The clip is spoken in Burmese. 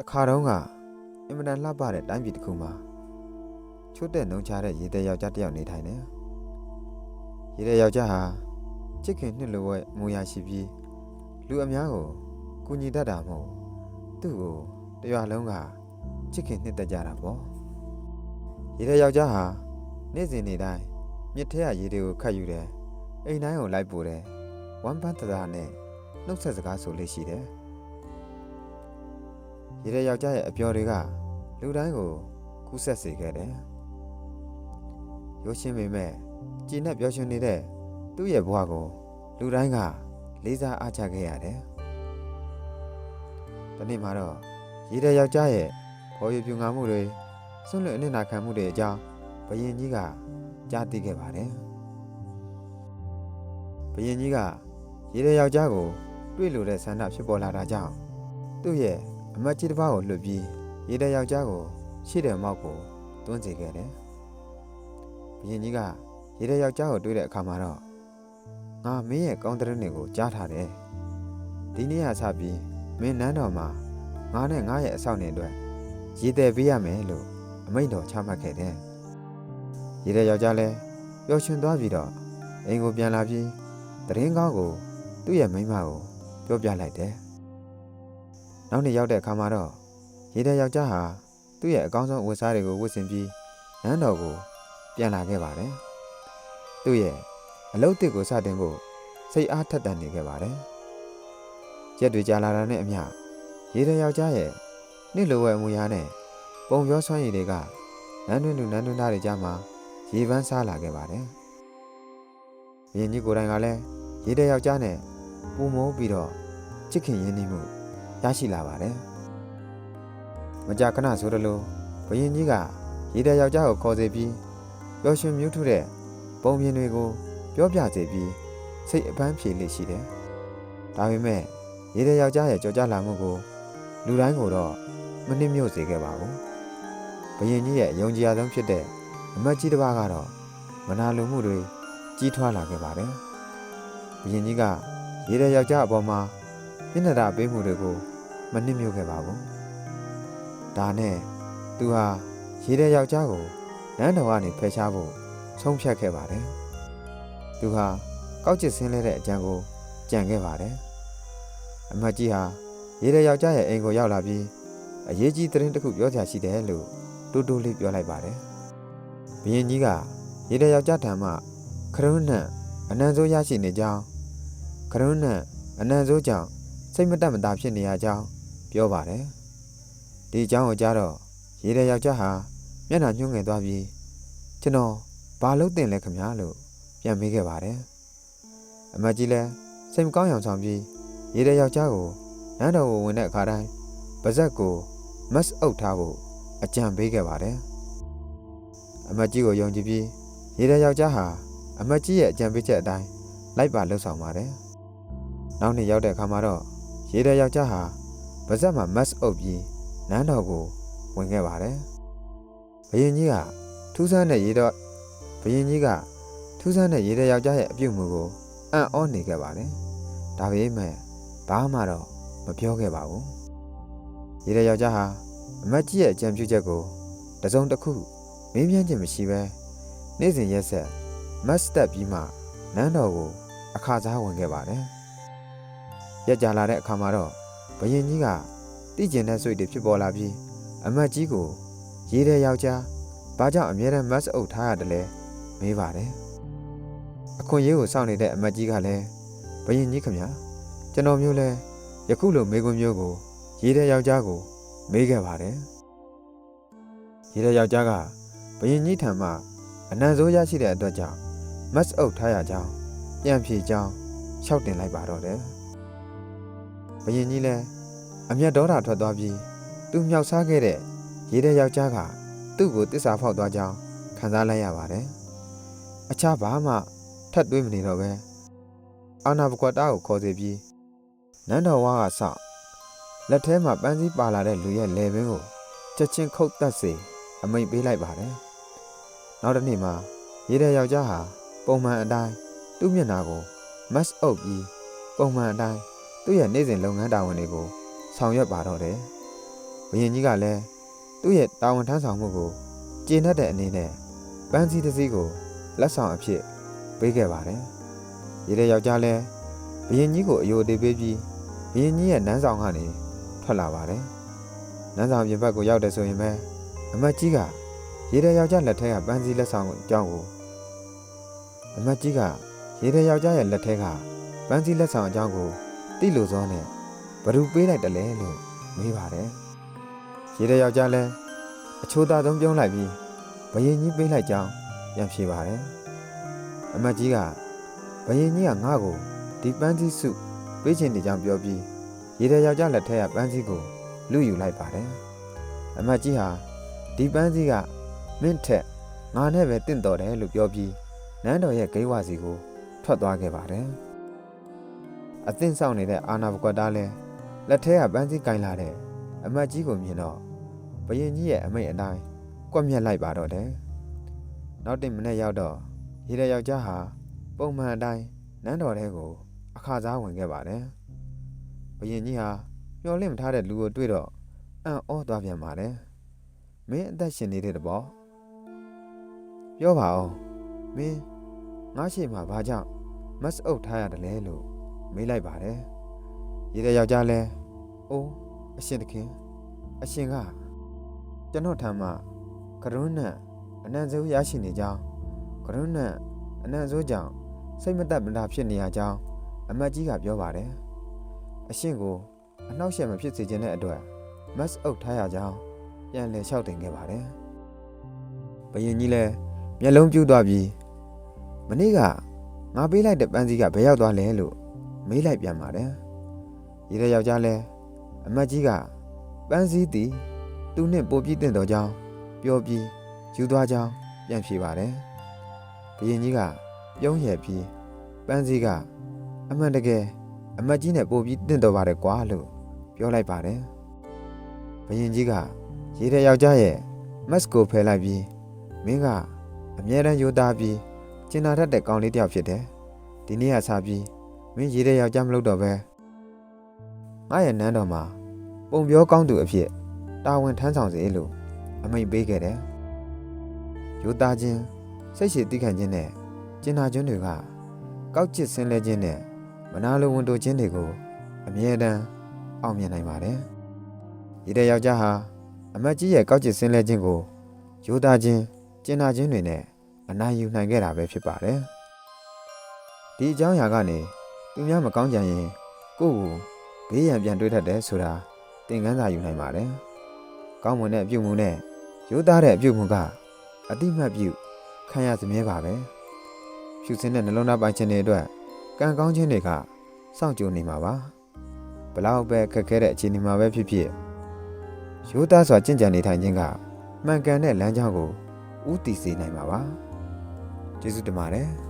တခါတုန်းကအင်မတန်လှပတဲ့တိုင်းပြည်တစ်ခုမှာချွတ်တဲ့နှုံချတဲ့ရေတဲ့ယောက်ျားတစ်ယောက်နေထိုင်တယ်ရေတဲ့ယောက်ျားဟာချစ်ခင်နှစ်လိုရဲ့မူရရှိပြီးလူအများကိုကူညီတတ်တာမဟုတ်သူ့ကိုတရွာလုံးကချစ်ခင်နှစ်သက်ကြတာပေါ့ရေတဲ့ယောက်ျားဟာနေ့စဉ်နေ့တိုင်းမြစ်ထဲကရေတွေကိုခတ်ယူတယ်အိမ်တိုင်းကိုလိုက်ပို့တယ်ဝမ်းပန်းတရာနဲ့နှုတ်ဆက်စကားဆိုလို့ရှိတယ် ရေတဲ့ယောက်ျားရဲ့အပျော်တွေကလူတိုင်းကိုကူးဆက်စေခဲ့တယ်။ရုပ်ရှင်ပေမဲ့ကြည်နဲ့ပျော်ရွှင်နေတဲ့သူ့ရဲ့ဘဝကိုလူတိုင်းကလေးစားအားချခဲ့ရတယ်။ဒီနေ့မှာတော့ရေတဲ့ယောက်ျားရဲ့ဖော်ရပြူငါမှုတွေဆွန့်လွတ်အနစ်နာခံမှုတွေအကြောင်းဘယင်ကြီးကကြားသိခဲ့ပါတယ်။ဘယင်ကြီးကရေတဲ့ယောက်ျားကို တွေ့လို့တဲ့ဆန္ဒဖြစ်ပေါ်လာတာကြောင့်သူ့ရဲ့ အမတ်ကြီးတစ်ပါးကိုလွတ်ပြီးရေတဲ့ယောက်ျားကိုရှေ့တဲ့မောက်ကိုတွန်းစေခဲ့တယ်။ဘုရင်ကြီးကရေတဲ့ယောက်ျားကိုတွေ့တဲ့အခါမှာတော့ငါမင်းရဲ့ကောင်းတဲ့နေ့ကိုကြားထားတယ်။ဒီနေ့ကစပြီးမင်းနန်းတော်မှာငါနဲ့ငါရဲ့အဆောက်အဦအတွက်ရေတဲ့ပေးရမယ်လို့အမိန့်တော်ချမှတ်ခဲ့တယ်။ရေတဲ့ယောက်ျားလည်းပျော်ရွှင်သွားပြီးတော့အိမ်ကိုပြန်လာပြီးတရင်ကောင်းကိုသူ့ရဲ့မိန်းမကိုပြောပြလိုက်တယ်။ နောက်နေ့ရောက်တဲ့အခါမှာတော့ရေတဲ့ယောက်ျားဟာသူ့ရဲ့အကောင်းဆုံးဝတ်စားတွေကိုဝတ်ဆင်ပြီးနန်းတော်ကို ပြန်လာခဲ့ပါတယ်။သူ့ရဲ့အလုပ်တစ်ကိုစတင်ဖို့စိတ်အားထက်သန်နေခဲ့ပါတယ်။ရက်တွေကြာလာတာနဲ့အမျှရေတဲ့ယောက်ျားရဲ့နှစ်လိုဝဲအမူအရာနဲ့ပုံပြောဆွမ်းရည်တွေကနန်းတွင်လူနန်းတွင်သားတွေကြားမှာရေပန်းစားလာခဲ့ပါတယ်။ဘုရင်ကြီးကိုယ်တိုင်ကလည်းရေတဲ့ယောက်ျားနဲ့ပူမိုးပြီးတော့ချစ်ခင်ရင်းနှီးမှု ရရှိလာပါတယ်။မကြာခဏဆိုသလိုဘယင်ကြီးကရေတဲ့ယောက်ျားကိုခေါ်စေပြီးပျော်ရွှင်မြူးထုတဲ့ပုံပြင်တွေကိုပြောပြစေပြီးစိတ်အပန်းဖြေလိရှိတယ်။ဒါပေမဲ့ရေတဲ့ယောက်ျားရဲ့ကြော်ကြလာမှုကိုလူတိုင်းကိုတော့မနှိမ့်မြုပ်စေခဲ့ပါဘူး။ဘယင်ကြီးရဲ့ယုံကြည်ရဆုံးဖြစ်တဲ့အမတ်ကြီးတစ်ပါးကတော့မနာလိုမှုတွေကြီးထွားလာခဲ့ပါတယ်။ဘယင်ကြီးကရေတဲ့ယောက်ျားအပေါ်မှာ ပြင်းထန်တာပေးမှုတွေကိုမနစ်မြုပ်ခဲ့ပါဘူး။ဒါနဲ့သူဟာရေတဲ့ယောက်ျားကိုနန်းတော်ကနေဖယ်ရှားဖို့ဆုံးဖြတ်ခဲ့ပါတယ်။သူဟာကောက်ကျစ်ဆင်းလဲတဲ့အကြံကိုကြံခဲ့ပါတယ်။အမတ်ကြီးဟာရေတဲ့ယောက်ျားရဲ့အိမ်ကိုရောက်လာပြီးအရေးကြီးသတင်းတစ်ခုပြောချာရှိတယ်လို့တူတူလေးပြောလိုက်ပါတယ်။ဘုရင်ကြီးကရေတဲ့ယောက်ျားထံမှခရုဏ့အနံဆိုးရရှိနေကြောင်းခရုဏ့အနံဆိုးကြောင့် စိတ်မတက်မတာဖြစ်နေရကြောင်းပြောပါတယ်။ဒီအကြောင်းကိုကြားတော့ရေတဲ့ယောက်ျားဟာမျက်နှာညှိုးငယ်သွားပြီးကျွန်တော်ဘာလုပ်တင်လဲခမညာလို့ပြန်မေးခဲ့ပါတယ်။အမကြီးလည်းစိတ်မကောင်းရောင်ဆောင်ပြီးရေတဲ့ယောက်ျားကိုနန်းတော်ကိုဝင်တဲ့အခါတိုင်းပါဇက်ကိုမတ်အုပ်ထားဖို့အကြံပေးခဲ့ပါတယ်။အမကြီးကိုယုံကြည်ပြီးရေတဲ့ယောက်ျားဟာအမကြီးရဲ့အကြံပေးချက်အတိုင်းလိုက်ပါလှုပ်ဆောင်ပါတယ်။နောက်နေ့ရောက်တဲ့အခါမှာတော့ ရေတဲ့ယောက်ျားဟာဗဇက်မှာမတ်အုပ်ပြီးနန်းတော်ကိုဝင်ခဲ့ပါတယ်။ဘယင်ကြီးကထူးဆန်းတဲ့ရေတော့ဘယင်ကြီးကထူးဆန်းတဲ့ရေတဲ့ယောက်ျားရဲ့အပြုတ်မှုကိုအံ့ဩနေခဲ့ပါတယ်။ဒါပေမဲ့ဘာမှတော့မပြောခဲ့ပါဘူး။ရေတဲ့ယောက်ျားဟာအမတ်ကြီးရဲ့အကြံပြုချက်ကိုတစုံတစ်ခုမင်းမြန်းခြင်းမရှိဘဲနေ့စဉ်ရက်ဆက်မတ်စတက်ပြီးမှနန်းတော်ကိုအခါစားဝင်ခဲ့ပါတယ်။ ရက်ကြလာတဲ့အခါမှာတော့ဘယင်ကြီးကတိကျင်တဲ့ဆွေတွေဖြစ်ပေါ်လာပြီးအမတ်ကြီးကိုရေးတဲ့ယောက်ျားဘာကြောင့်အမြဲတမ်းမတ်အုပ်ထားရတယ်လဲမေးပါတယ်အခွင့်အရေးကိုစောင့်နေတဲ့အမတ်ကြီးကလည်းဘယင်ကြီးခင်ဗျာကျွန်တော်မျိုးလဲယခုလိုမေကွန်းမျိုးကိုရေးတဲ့ယောက်ျားကိုမေးခဲ့ပါတယ်ရေးတဲ့ယောက်ျားကဘယင်ကြီးထံမှအနံဆိုးရရှိတဲ့အတွက်ကြောင့်မတ်အုပ်ထားရကြောင်းပြန်ဖြေကြောင်းလျှောက်တင်လိုက်ပါတော့တယ် ဘယင်ကြီးလည်းအမျက်ဒေါသထွက်သွားပြီးသူမြောက်စားခဲ့တဲ့ရေတဲ့ယောက်ျားကသူ့ကိုတစ္ဆာဖောက်သွားကြောင်းခံစားလိုက်ရပါတယ်။အခြားဘာမှထပ်တွေးမနေတော့ပဲအာနာဘကွာတာကိုခေါ်စီပြီးနန်းတော်ဝါကဆောက်လက်ထဲမှာပန်းစည်းပါလာတဲ့လူရဲ့လေပင်ကိုချက်ချင်းခုတ်တက်စေအမိန့်ပေးလိုက်ပါတယ်။နောက်တစ်နေ့မှာရေတဲ့ယောက်ျားဟာပုံမှန်အတိုင်းသူ့မျက်နှာကိုမတ်အုပ်ပြီးပုံမှန်အတိုင်း သူ့ရဲ့နေ့စဉ်လုပ်ငန်းတာဝန်တွေကိုဆောင်ရွက်ပါတော့တယ်။ဘယင်ကြီးကလည်းသူ့ရဲ့တာဝန်ထမ်းဆောင်မှုကိုကျေနပ်တဲ့အနေနဲ့ပန်းစည်းတစ်စီးကိုလက်ဆောင်အဖြစ်ပေးခဲ့ပါတယ်။ရေတဲ့ယောက်ျားလည်းဘယင်ကြီးကိုအယိုအသေးပေးပြီးဘယင်ကြီးရဲ့နန်းဆောင်ကနေထွက်လာပါတယ်။နန်းဆောင်ပြင်ဘက်ကိုရောက်တဲ့ဆိုရင်ပဲအမတ်ကြီးကရေတဲ့ယောက်ျားလက်ထက်ကပန်းစည်းလက်ဆောင်ကိုအကြောင်းကိုအမတ်ကြီးကရေတဲ့ယောက်ျားရဲ့လက်ထက်ကပန်းစည်းလက်ဆောင်အကြောင်းကို သိလို့စောနဲ့ဘယ်သူပေးလိုက်တယ်လဲလို့မေးပါတယ်။ရေတဲ့ယောက်ျားလည်းအချိုးသားဆုံးပြုံးလိုက်ပြီးဘယင်ကြီးပေးလိုက်ကြောင်းပြန်ဖြေပါတယ်။အမတ်ကြီးကဘယင်ကြီးကငါ့ကိုဒီပန်းစည်းစုပေးချင်တဲ့ကြောင်းပြောပြီးရေတဲ့ယောက်ျားလက်ထက်ကပန်းစည်းကိုလူယူလိုက်ပါတယ်။အမတ်ကြီးဟာဒီပန်းစည်းကမင်းထက်ငါနဲ့ပဲတင့်တော်တယ်လို့ပြောပြီးနန်းတော်ရဲ့ဂိဝါစီကိုထွက်သွားခဲ့ပါတယ်။ အသင့်ဆောင်နေတဲ့အာနာဘကွက်သားလည်းလက်ထဲကပန်းစည်းကင်လာတဲ့အမတ်ကြီးကိုမြင်တော့ဘယင်ကြီးရဲ့အမိတ်အတိုင်းကွက်မြက်လိုက်ပါတော့တယ်။နောက်တင်မနေ့ရောက်တော့ရေတဲ့ယောက်ျားဟာပုံမှန်အတိုင်းနန်းတော်ထဲကိုအခါစားဝင်ခဲ့ပါတယ်။ဘယင်ကြီးဟာမျောလင့်မထားတဲ့လူကိုတွေ့တော့အံ့ဩသွားပြန်ပါတယ်။မင်းအသက်ရှင်နေတဲ့တဘောပြောပါဦးမင်းငါရှိမှဘာကြောင့်မတ်အုပ်ထားရတယ်လဲလို့ မေးလိုက်ပါတယ်။ရေတဲ့ယောက်ျားလဲအိုးအရှင်သခင်အရှင်ကကျွန်တော်ထံမှကရုဏာအနံ့စိုးရရှိနေကြောင်းကရုဏာအနံ့စိုးကြောင့်စိတ်မသက်မသာဖြစ်နေရကြောင်းအမတ်ကြီးကပြောပါတယ်။အရှင်ကိုအနှောက်အယှက်မဖြစ်စေခြင်းတဲ့အတွက်မတ်အုပ်ထားရကြောင်းပြန်လည်လျှောက်တင်ခဲ့ပါတယ်။ဘယင်ကြီးလည်းမျက်လုံးပြူးသွားပြီးမနေ့ကငါပေးလိုက်တဲ့ပန်းစည်းကဘယ်ရောက်သွားလဲလို့ မေးလိုက်ပြန်ပါတယ်။ရေတဲ့ယောက်ျားလည်းအမတ်ကြီးကပန်းစည်းသည်သူနှင့်ပိုပြီးတင်တော်ကြောင်းပြောပြီးယူသွားကြောင်းပြန်ဖြေပါတယ်။ဘယင်ကြီးကပြုံးရယ်ပြီးပန်းစည်းကအမှန်တကယ်အမတ်ကြီးနဲ့ပိုပြီးတင့်တော်ပါတယ်ကွာလို့ပြောလိုက်ပါတယ်။ဘယင်ကြီးကရေတဲ့ယောက်ျားရဲ့မတ်ကိုဖယ်လိုက်ပြီးမင်းကအမြဲတမ်းယူသားပြီးကျင်နာတတ်တဲ့ကောင်လေးတစ်ယောက်ဖြစ်တယ်။ဒီနေ့ကစပြီး မင်းရေတဲ့ယောက်ျားမလုပ်တော့ပဲငါရဲ့နန်းတော်မှာပုံပြောကောင်းသူအဖြစ်တာဝန်ထမ်းဆောင်စေလို့အမိန့်ပေးခဲ့တယ်။ယူသားခြင်းစိတ်ရှိတိခံခြင်းနဲ့ကျင်နာခြင်းတွေကကောက်ကျစ်ဆင်းလဲခြင်းနဲ့မနာလိုဝန်တိုခြင်းတွေကိုအမြဲတမ်းအောင်မြင်နိုင်ပါတယ်။ဒီတဲ့ယောက်ျားဟာအမတ်ကြီးရဲ့ကောက်ကျစ်ဆင်းလဲခြင်းကိုယူသားခြင်းကျင်နာခြင်းတွေနဲ့အနိုင်ယူနိုင်ခဲ့တာပဲဖြစ်ပါတယ်။ဒီအကြောင်းအရာကနေ သူများမကောင်းကြရင်ကိုယ့်ကိုဘေးရန်ပြန်တွေးတတ်တယ်ဆိုတာသင်ခန်းစာယူနိုင်ပါတယ်။ကောင်းမွန်တဲ့အပြုမှုနဲ့ရိုးသားတဲ့အပြုမှုကအတိမတ်ပြုခံရစမြဲပါပဲ။ဖြူစင်းတဲ့နှလုံးသားပိုင်ခြင်းတွေအတွက်ကံကောင်းခြင်းတွေကစောင့်ကြိုနေမှာပါ။ဘလောက်ပဲခက်ခဲတဲ့အခြေအနေမှာပဲဖြစ်ဖြစ်ရိုးသားစွာကြင်ကြံနေထိုင်ခြင်းကမှန်ကန်တဲ့လမ်းကြောင်းကိုဥတည်စေနိုင်မှာပါ။ကျေးဇူးတင်ပါတယ်။